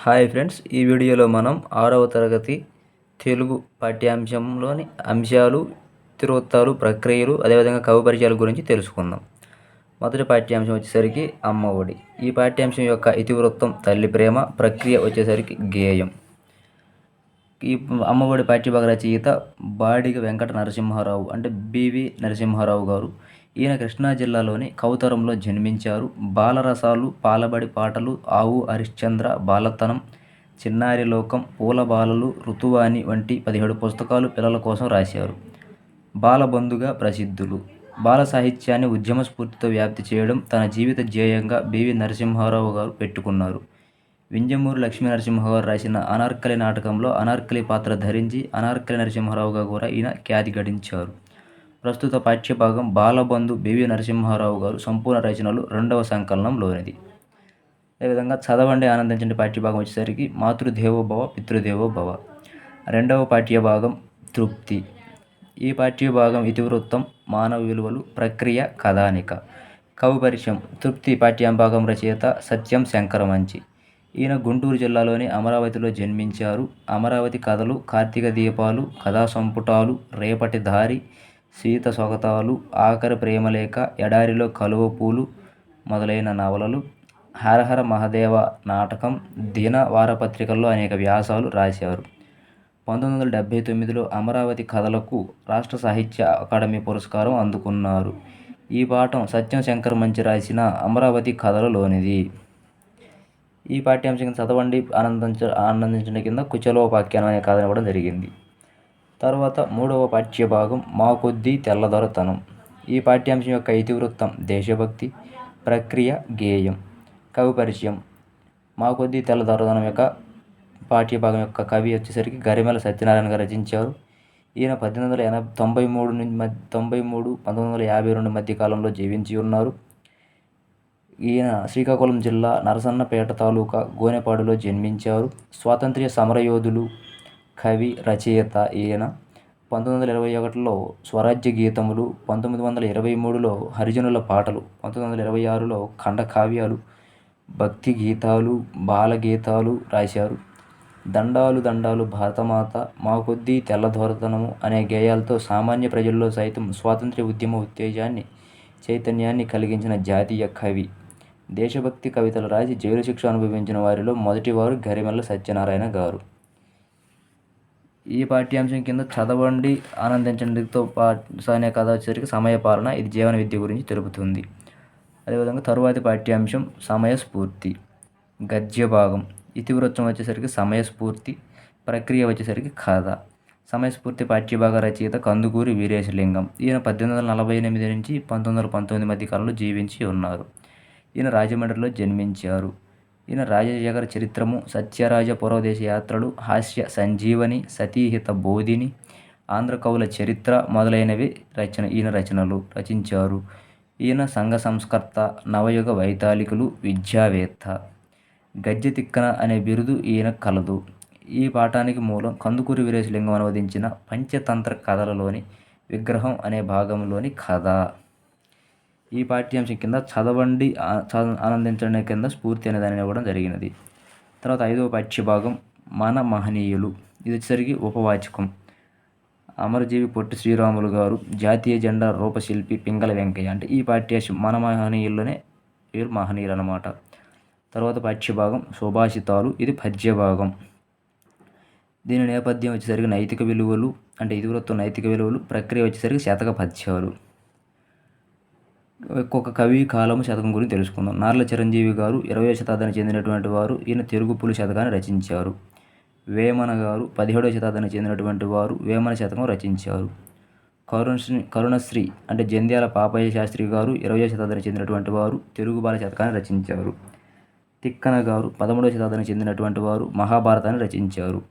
Hi friends ఈ వీడియోలో మనం ఆరవ తరగతి తెలుగు పాఠ్యాంశంలోని అంశాలు ఇతివృత్తాలు ప్రక్రియలు అదేవిధంగా కవి పరిచయాల గురించి తెలుసుకుందాం. మొదటి పాఠ్యాంశం వచ్చేసరికి అమ్మ ఒడి. ఈ పాఠ్యాంశం యొక్క ఇతివృత్తం తల్లి ప్రేమ ప్రక్రియ వచ్చేసరికి గేయం. ఈ అమ్మఒడి పాఠ్యభాగ రచయిత బాడిగ వెంకట నరసింహారావు అంటే బివి నరసింహారావు గారు. ఈయన కృష్ణా జిల్లాలోని కౌతరంలో జన్మించారు. బాలరసాలు పాలబడి పాటలు ఆవు హరిశ్చంద్ర బాలతనం చిన్నారి లోకం పూల బాలలు ఋతువాణి వంటి పదిహేడు పుస్తకాలు పిల్లల కోసం రాశారు. బాలబంధుగా ప్రసిద్ధులు. బాల సాహిత్యాన్ని ఉద్యమ స్ఫూర్తితో వ్యాప్తి చేయడం తన జీవిత ధ్యేయంగా బివి నరసింహారావు గారు పెట్టుకున్నారు. వింజమూరు లక్ష్మీ నరసింహరావు గారు రాసిన అనార్కలి నాటకంలో అనార్కలి పాత్ర ధరించి అనార్కలి నరసింహారావుగా కూడా ఈయన ఖ్యాతి గడించారు. ప్రస్తుత పాఠ్యభాగం బాలబంధు బివి నరసింహారావు గారు సంపూర్ణ రచనలు రెండవ సంకలనంలోనిది అదేవిధంగా చదవండి ఆనందించండి పాఠ్యభాగం వచ్చేసరికి మాతృదేవోభవ పితృదేవోభవ. రెండవ పాఠ్యభాగం తృప్తి. ఈ పాఠ్యభాగం ఇతివృత్తం మానవ విలువలు ప్రక్రియ కథానిక. కవి పరిచయం. తృప్తి పాఠ్యాంభాగం రచయిత సత్యం శంకరమంచి. ఈయన గుంటూరు జిల్లాలోని అమరావతిలో జన్మించారు. అమరావతి కథలు కార్తీక దీపాలు కథా సంపుటాలు రేపటి దారి సీత స్వగతాలు ఆఖరి ప్రేమలేఖ ఎడారిలో కలువ పూలు మొదలైన నవలలు హరహర మహదేవ నాటకం దిన వారపత్రికల్లో అనేక వ్యాసాలు రాశారు పంతొమ్మిది వందల డెబ్భై తొమ్మిదిలో అమరావతి కథలకు రాష్ట్ర సాహిత్య అకాడమీ పురస్కారం అందుకున్నారు. ఈ పాఠం సత్యం శంకర్ మంచి రాసిన అమరావతి కథలలోనిది. ఈ పాఠ్యాంశం చదవండి ఆనందించ ఆనందించడం కింద కుచలోపాఖ్యానం అనే కథ ఇవ్వడం జరిగింది. తర్వాత మూడవ పాఠ్యభాగం మా కొద్దీ తెల్లదొరతనం. ఈ పాఠ్యాంశం యొక్క ఇతివృత్తం దేశభక్తి ప్రక్రియ గేయం కవి పరిచయం. మా కొద్దీ తెల్లదొరతనం యొక్క పాఠ్యభాగం యొక్క కవి వచ్చేసరికి గరిమెల సత్యనారాయణ గారు రచించారు. ఈయన పద్దెనిమిది వందల ఎనభై తొంభై మూడు నుంచి తొంభై మూడు పంతొమ్మిది వందల యాభై రెండు మధ్య కాలంలో జీవించి ఉన్నారు. ఈయన శ్రీకాకుళం జిల్లా నరసన్నపేట తాలూకా గోనెపాడులో జన్మించారు. స్వాతంత్ర్య సమరయోధులు కవి రచయిత ఈయన. పంతొమ్మిది వందల ఇరవై ఒకటిలో స్వరాజ్య గీతములు పంతొమ్మిది వందల ఇరవై మూడులో హరిజనుల పాటలు పంతొమ్మిది వందల ఇరవై ఆరులో ఖండకావ్యాలు భక్తి గీతాలు బాలగీతాలు రాశారు. దండాలు దండాలు భారతమాత మా కొద్దీ తెల్లధోరతనము అనే గేయాలతో సామాన్య ప్రజల్లో సైతం స్వాతంత్ర్య ఉద్యమ ఉత్తేజాన్ని చైతన్యాన్ని కలిగించిన జాతీయ కవి. దేశభక్తి కవితలు రాసి జైలు శిక్ష అనుభవించిన వారిలో మొదటివారు గరిమెల్ల సత్యనారాయణ గారు. ఈ పాఠ్యాంశం కింద చదవండి ఆనందించడంతో పాటు అనే కథ వచ్చేసరికి సమయపాలన ఇది జీవన విద్య గురించి తెలుపుతుంది. అదేవిధంగా తరువాతి పాఠ్యాంశం సమయస్ఫూర్తి గద్య భాగం. ఇతివృత్తం వచ్చేసరికి సమయస్ఫూర్తి ప్రక్రియ వచ్చేసరికి కథ. సమయస్ఫూర్తి పాఠ్యభాగ రచయిత కందుకూరి వీరేశలింగం. ఈయన పద్దెనిమిది వందల నలభై ఎనిమిది నుంచి పంతొమ్మిది వందల పంతొమ్మిది మధ్య కాలంలో జీవించి ఉన్నారు. ఈయన రాజమండ్రిలో జన్మించారు. ఈయన రాజశేఖర చరిత్రము సత్యరాజ పురోదేశ యాత్రలు హాస్య సంజీవని సతీహిత బోధిని ఆంధ్ర కవుల చరిత్ర మొదలైనవి రచన ఈయన రచనలు రచించారు. ఈయన సంఘ సంస్కర్త నవయుగ వైతాళికులు విద్యావేత్త. గద్య తిక్కన అనే బిరుదు ఈయన కలదు. ఈ పాఠానికి మూలం కందుకూరి వీరేశలింగం అనువదించిన పంచతంత్ర కథలలోని విగ్రహం అనే భాగంలోని కథ. ఈ పాఠ్యాంశం కింద చదవండి ఆనందించడం కింద స్ఫూర్తి అనే దానిని ఇవ్వడం జరిగినది. తర్వాత ఐదవ పాఠ్యభాగం మన మహనీయులు. ఇది వచ్చేసరికి ఉపవాచకం. అమరజీవి పొట్టి శ్రీరాములు గారు జాతీయ జెండా రూపశిల్పి పింగళ వెంకయ్య అంటే ఈ పాఠ్యాంశం మన మహనీయుల్లోనే వీరు మహనీయులు అనమాట తర్వాత పాఠ్యభాగం సుభాషితాలు ఇది పద్యభాగం. దీని నేపథ్యం వచ్చేసరికి నైతిక విలువలు అంటే ఇదివృత్తం నైతిక విలువలు ప్రక్రియ వచ్చేసరికి శతక పద్యాలు. ఒక్కొక్క కవి కాలము శతకం గురించి తెలుసుకుందాం. నార్ల చిరంజీవి గారు ఇరవై శతాబ్దానికి చెందినటువంటి వారు ఈయన తెలుగుపులు శతకాన్ని రచించారు. వేమన గారు పదిహేడవ శతాబ్దానికి చెందినటువంటి వారు వేమన శతకం రచించారు. కరుణశ్రీ కరుణశ్రీ అంటే జంధ్యాల పాపయ్య శాస్త్రి గారు ఇరవై శతాబ్దానికి చెందినటువంటి వారు తెలుగు బాల శతకాన్ని రచించారు. తిక్కన గారు పదమూడవ శతాబ్దానికి చెందినటువంటి వారు మహాభారతాన్ని రచించారు.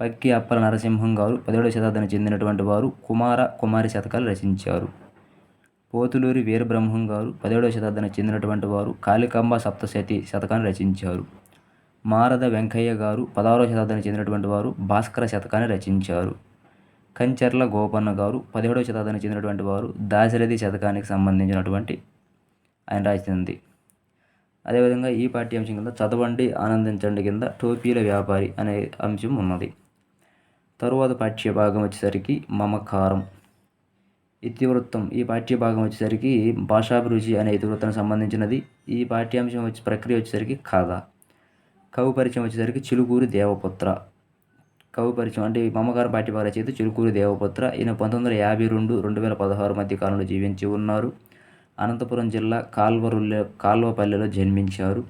పక్కి అప్పల నరసింహం గారు పదిహేడవ శతాబ్దానికి చెందినటువంటి వారు కుమార కుమారి శతకాలు రచించారు. పోతులూరి వీరబ్రహ్మం గారు పదిహేడవ శతాబ్దానికి చెందినటువంటి వారు కాళికాంబ సప్తశతి శతకాన్ని రచించారు. మారద వెంకయ్య గారు పదహారవ శతాబ్దానికి చెందినటువంటి వారు భాస్కర శతకాన్ని రచించారు. కంచర్ల గోపన్న గారు పదిహేడవ శతాబ్దానికి చెందినటువంటి వారు దాశరథి శతకానికి సంబంధించినటువంటి ఆయన రాసింది అదేవిధంగా ఈ పాఠ్యాంశం కింద చదవండి ఆనందించండి కింద టోపీల వ్యాపారి అనే అంశం ఉన్నది. తరువాత పాఠ్య భాగం వచ్చేసరికి మమకారం. ఇతివృత్తం ఈ పాఠ్య భాగం వచ్చేసరికి భాషాభిరుచి అనే ఇతివృత్తానికి సంబంధించినది. ఈ పాఠ్యాంశం వచ్చి ప్రక్రియ వచ్చేసరికి కథ. కవి పరిచయం వచ్చేసరికి చిలుకూరి దేవపుత్ర. కవి పరిచయం అంటే మమ్మగారు పాఠ్యభాగ రచయిత చిలుకూరి దేవపుత్ర. ఈయన పంతొమ్మిది వందల యాభై రెండు రెండు వేల పదహారు మధ్య కాలంలో జీవించి ఉన్నారు. అనంతపురం జిల్లా కాల్వరుల్లె కాల్వపల్లెలో జన్మించారు.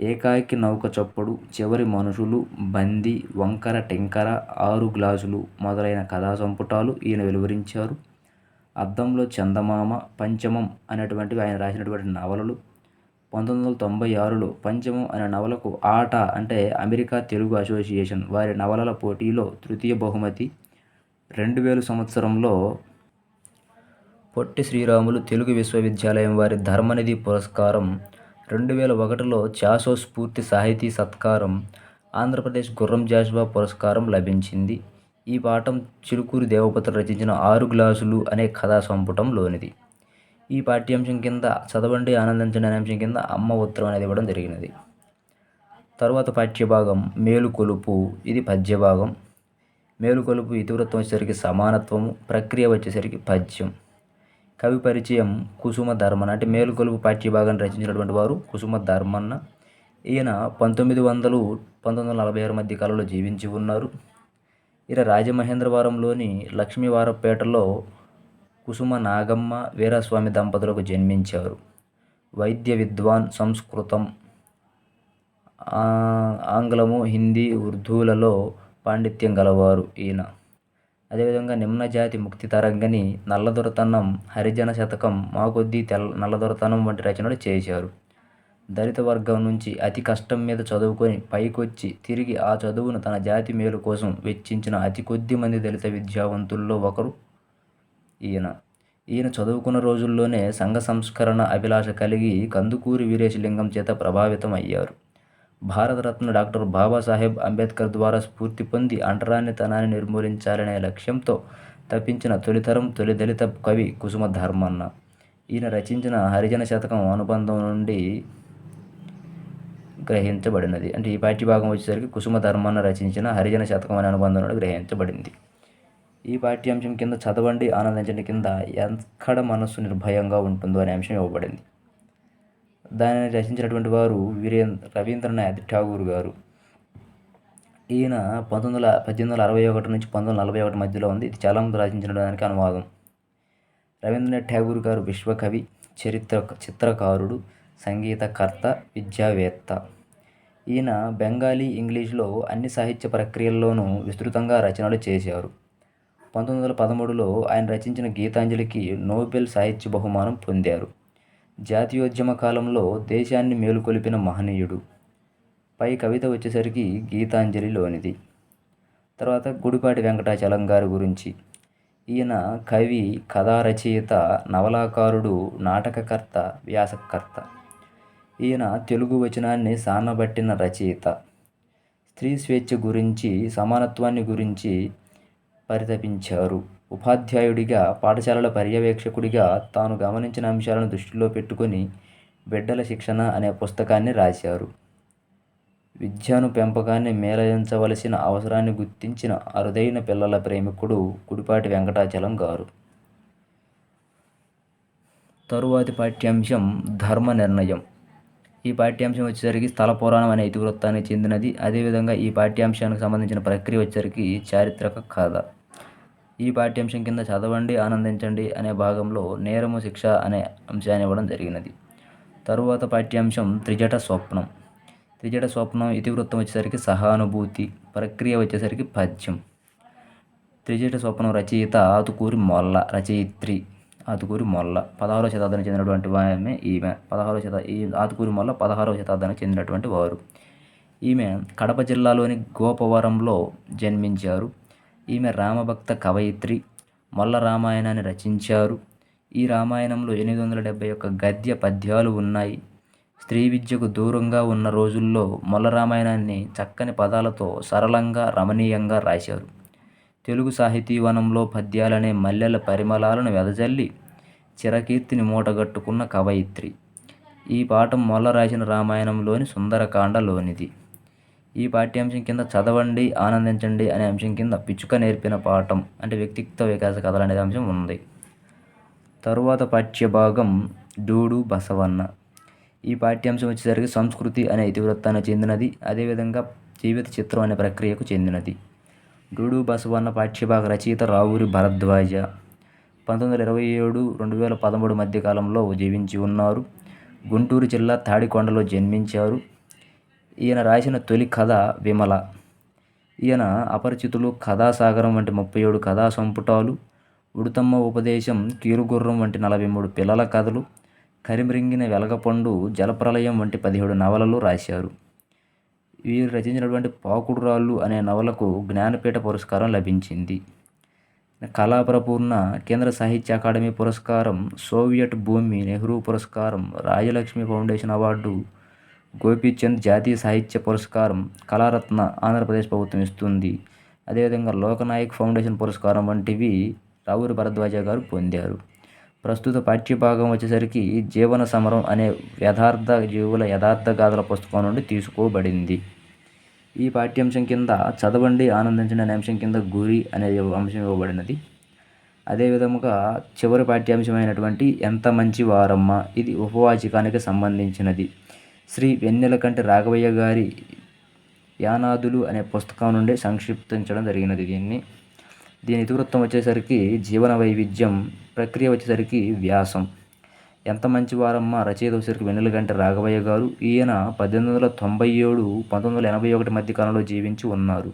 ఏకాకి నౌక చప్పుడు చివరి మనుషులు బంది వంకర టెంకర ఆరు గ్లాసులు మొదలైన కథా సంపుటాలు ఈయన వెలువరించారు. అద్దంలో చందమామ పంచమం అనేటువంటివి ఆయన రాసినటువంటి నవలలు. పంతొమ్మిది వందల తొంభై ఆరులో పంచమం అనే నవలకు ఆట అంటే అమెరికా తెలుగు అసోసియేషన్ వారి నవలల పోటీలో తృతీయ బహుమతి. రెండు వేల సంవత్సరంలో పొట్టి శ్రీరాములు తెలుగు విశ్వవిద్యాలయం వారి ధర్మనిధి పురస్కారం. రెండు వేల ఒకటిలో చాసో స్ఫూర్తి సాహితీ సత్కారం. ఆంధ్రప్రదేశ్ గుర్రం జాషువా పురస్కారం లభించింది. ఈ పాఠం చిలుకూరి దేవపుత్ర రచించిన ఆరు గ్లాసులు అనే కథా సంపుటంలోనిది ఈ పాఠ్యాంశం కింద చదవండి ఆనందించండి అనే అంశం కింద అమ్మ ఉత్తరం అనేది ఇవ్వడం జరిగినది. తరువాత పాఠ్యభాగం మేలుకొలుపు ఇది పద్యభాగం. మేలుకొలుపు ఇతివృత్తం వచ్చేసరికి సమానత్వము ప్రక్రియ వచ్చేసరికి పద్యం. కవి పరిచయం కుసుమ ధర్మన అంటే మేలుకొలుపు పాఠ్యభాగాన్ని రచించినటువంటి వారు కుసుమ ధర్మన్న. ఈయన పంతొమ్మిది వందలు పంతొమ్మిది వందల నలభై ఆరు మధ్య కాలంలో జీవించి ఉన్నారు. ఈయన రాజమహేంద్రవరంలోని లక్ష్మీవారపేటలో కుసుమ నాగమ్మ వీరస్వామి దంపతులకు జన్మించారు. వైద్య విద్వాన్ సంస్కృతం ఆంగ్లము హిందీ ఉర్దూలలో పాండిత్యం గలవారు ఈయన. అదేవిధంగా నిమ్న జాతి ముక్తి తరంగని నల్లదొరతనం హరిజన శతకం మా కొద్దీ తెల్ల నల్లదొరతనం వంటి రచనలు చేశారు. దళిత వర్గం నుంచి అతి కష్టం మీద చదువుకొని పైకొచ్చి తిరిగి ఆ చదువును తన జాతి మేలు కోసం వెచ్చించిన అతి కొద్ది మంది దళిత విద్యావంతుల్లో ఒకరు ఈయన. ఈయన చదువుకున్న రోజుల్లోనే సంఘ సంస్కరణ అభిలాష కలిగి కందుకూరి వీరేశలింగం చేత ప్రభావితం అయ్యారు. భారతరత్న డాక్టర్ బాబాసాహెబ్ అంబేద్కర్ ద్వారా స్ఫూర్తి పొంది అంటరానితనాన్ని నిర్మూలించాలనే లక్ష్యంతో తప్పించిన తొలితరం తొలి దళిత కవి కుసుమ ధర్మన్న ఈయన రచించిన హరిజన శతకం అనుబంధం నుండి గ్రహించబడినది. అంటే ఈ పాఠ్యభాగం వచ్చేసరికి కుసుమధర్మాన రచించిన హరిజన శతకం అనే అనుబంధం నుండి గ్రహించబడింది. ఈ పాఠ్యాంశం కింద చదవండి ఆనందించండి కింద ఎక్కడ మనస్సు నిర్భయంగా ఉంటుందో అనే అంశం ఇవ్వబడింది. దానిని రచించినటువంటి వారు వీరేంద్ర రవీంద్రనాథ్ ఠాగూర్ గారు. ఈయన పంతొమ్మిది వందల పద్దెనిమిది వందల అరవై ఒకటి నుంచి పంతొమ్మిది వందల నలభై ఒకటి మధ్యలో ఉంది. ఇది చాలా రచించడానికి రచించిన దానికి అనువాదం. రవీంద్రనాథ్ ఠాగూర్ గారు విశ్వకవి చరిత్ర చిత్రకారుడు సంగీతకర్త విద్యావేత్త. ఈయన బెంగాలీ ఇంగ్లీష్లో అన్ని సాహిత్య ప్రక్రియల్లోనూ విస్తృతంగా రచనలు చేశారు. పంతొమ్మిది వందల పదమూడులో ఆయన రచించిన గీతాంజలికి నోబెల్ సాహిత్య బహుమానం పొందారు. జాతీయోద్యమ కాలంలో దేశాన్ని మేలుకొలిపిన మహనీయుడు. పై కవిత వచ్చేసరికి గీతాంజలిలోనిది. తర్వాత గుడిపాటి వెంకటాచలం గారి గురించి. ఈయన కవి కథా రచయిత నవలాకారుడు నాటకకర్త వ్యాసకర్త. ఈయన తెలుగు వచనాన్ని సానబట్టిన రచయిత. స్త్రీ స్వేచ్ఛ గురించి సమానత్వాన్ని గురించి పరితపించారు. ఉపాధ్యాయుడిగా పాఠశాలల పర్యవేక్షకుడిగా తాను గమనించిన అంశాలను దృష్టిలో పెట్టుకొని బిడ్డల శిక్షణ అనే పుస్తకాన్ని రాశారు. విద్యను పెంపకాన్ని మేలయించవలసిన అవసరాన్ని గుర్తించిన అరుదైన పిల్లల ప్రేమికుడు కుడిపాటి వెంకటాచలం గారు. తరువాతి పాఠ్యాంశం ధర్మ నిర్ణయం. ఈ పాఠ్యాంశం వచ్చేసరికి స్థల పురాణం అనే ఇతివృత్తానికి చెందినది. అదేవిధంగా ఈ పాఠ్యాంశానికి సంబంధించిన ప్రక్రియ వచ్చేసరికి చారిత్రక కథ. ఈ పాఠ్యాంశం కింద చదవండి ఆనందించండి అనే భాగంలో నేరము శిక్ష అనే అంశాన్ని ఇవ్వడం జరిగినది. తరువాత పాఠ్యాంశం త్రిజట స్వప్నం. త్రిజట స్వప్నం ఇతివృత్తం వచ్చేసరికి సహానుభూతి ప్రక్రియ వచ్చేసరికి పద్యం. త్రిజట స్వప్నం రచయిత ఆతుకూరి మొల్ల రచయిత్రి. ఆతుకూరి మొల్ల. పదహారవ శతాబ్దానికి చెందినటువంటి ఆమె ఈమె. పదహారవ శత ఈ ఆతుకూరి మొల్ల పదహారవ శతాబ్దానికి చెందినటువంటి వారు. ఈమె కడప జిల్లాలోని గోపవరంలో జన్మించారు. ఈమె రామభక్త కవయిత్రి మొల్ల రామాయణాన్ని రచించారు. ఈ రామాయణంలో ఎనిమిది వందల డెబ్బై యొక్క గద్య పద్యాలు ఉన్నాయి. స్త్రీ విద్యకు దూరంగా ఉన్న రోజుల్లో మొల్ల రామాయణాన్ని చక్కని పదాలతో సరళంగా రమణీయంగా రాశారు. తెలుగు సాహితీవనంలో పద్యాలనే మల్లెల పరిమళాలను వెదజల్లి చిరకీర్తిని మూటగట్టుకున్న కవయిత్రి. ఈ పాఠం మొల్ల రాసిన రామాయణంలోని సుందరకాండలోనిది. ఈ పాఠ్యాంశం కింద చదవండి ఆనందించండి అనే అంశం కింద పిచ్చుక నేర్పిన పాఠం అంటే వ్యక్తిత్వ వికాస కథలు అనే అంశం ఉంది. తరువాత పాఠ్యభాగం డూడు బసవన్న. ఈ పాఠ్యాంశం వచ్చేసరికి సంస్కృతి అనే ఇతివృత్తానికి చెందినది అదేవిధంగా జీవిత చిత్రం అనే ప్రక్రియకు చెందినది. డూడు బసవన్న పాఠ్యభాగ రచయిత రావూరి భరద్వాజ. పంతొమ్మిది వందల ఇరవై ఏడు రెండు వేల పదమూడు మధ్య కాలంలో జీవించి ఉన్నారు. గుంటూరు జిల్లా తాడికొండలో జన్మించారు. ఈయన రాసిన తొలి కథ విమల. ఈయన అపరిచితులు కథాసాగరం వంటి ముప్పై ఏడు కథా సంపుటాలు ఉడుతమ్మ ఉపదేశం కీరుగుర్రం వంటి నలభై మూడు పిల్లల కథలు కరిమ్రింగిన వెలగపండు జలప్రలయం వంటి పదిహేడు నవలలు రాశారు. వీరు రచించినటువంటి పాకుడురాళ్ళు అనే నవలకు జ్ఞానపీఠ పురస్కారం లభించింది. కళాప్రపూర్ణ కేంద్ర సాహిత్య అకాడమీ పురస్కారం సోవియట్ భూమి నెహ్రూ పురస్కారం రాజలక్ష్మి ఫౌండేషన్ అవార్డు గోపీచంద్ జాతీయ సాహిత్య పురస్కారం కళారత్న ఆంధ్రప్రదేశ్ ప్రభుత్వం ఇస్తుంది. అదేవిధంగా లోకనాయక్ ఫౌండేషన్ పురస్కారం వంటివి రావూరి భరద్వాజ గారు పొందారు. ప్రస్తుత పాఠ్యభాగం వచ్చేసరికి జీవన సమరం అనే యథార్థ జీవుల యథార్థ గాథల పుస్తకం నుండి తీసుకోబడింది. ఈ పాఠ్యాంశం కింద చదవండి ఆనందించండి అనే అంశం కింద గురి అనే అంశం ఇవ్వబడినది. అదేవిధముగా చివరి పాఠ్యాంశమైనటువంటి ఎంత మంచి వారమ్మ ఇది ఉపవాచకానికి సంబంధించినది. శ్రీ వెన్నెలకంటి రాఘవయ్య గారి యానాదులు అనే పుస్తకం నుండి సంక్షిప్తించడం జరిగినది దీన్ని. దీని ఇతివృత్తం వచ్చేసరికి జీవన వైవిధ్యం ప్రక్రియ వచ్చేసరికి వ్యాసం. ఎంత మంచి వారమ్మ రచయిత వచ్చేసరికి వెన్నెలగంటి రాఘవయ్య గారు. ఈయన పద్దెనిమిది వందల తొంభై ఏడు పంతొమ్మిది వందల ఎనభై ఒకటి మధ్య కాలంలో జీవించి ఉన్నారు.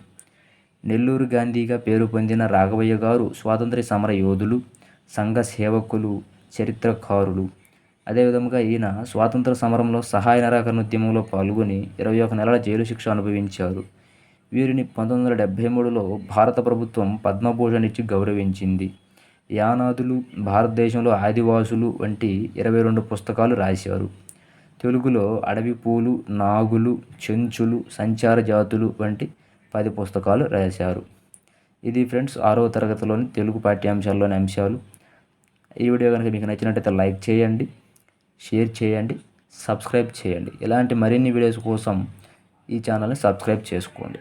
నెల్లూరు గాంధీగా పేరు పొందిన రాఘవయ్య గారు స్వాతంత్ర సమర యోధులు సంఘ సేవకులు చరిత్రకారులు. అదేవిధంగా ఈయన స్వాతంత్ర సమరంలో సహాయ నిరాకరణ ఉద్యమంలో పాల్గొని ఇరవై ఒక నెలల జైలు శిక్ష అనుభవించారు. వీరిని పంతొమ్మిది వందల డెబ్భై మూడులో భారత ప్రభుత్వం పద్మభూషణ్ ఇచ్చి గౌరవించింది. యానాదులు భారతదేశంలో ఆదివాసులు వంటి ఇరవై రెండు పుస్తకాలు రాశారు. తెలుగులో అడవి పూలు నాగులు చెంచులు సంచార జాతులు వంటి పది పుస్తకాలు రాశారు. ఇది ఫ్రెండ్స్ ఆరవ తరగతిలోని తెలుగు పాఠ్యాంశాల్లోని అంశాలు. ఈ వీడియో కనుక మీకు నచ్చినట్టయితే లైక్ చేయండి షేర్ చేయండి సబ్స్క్రైబ్ చేయండి. ఇలాంటి మరిన్ని వీడియోస్ కోసం ఈ ఛానల్ని సబ్స్క్రైబ్ చేసుకోండి.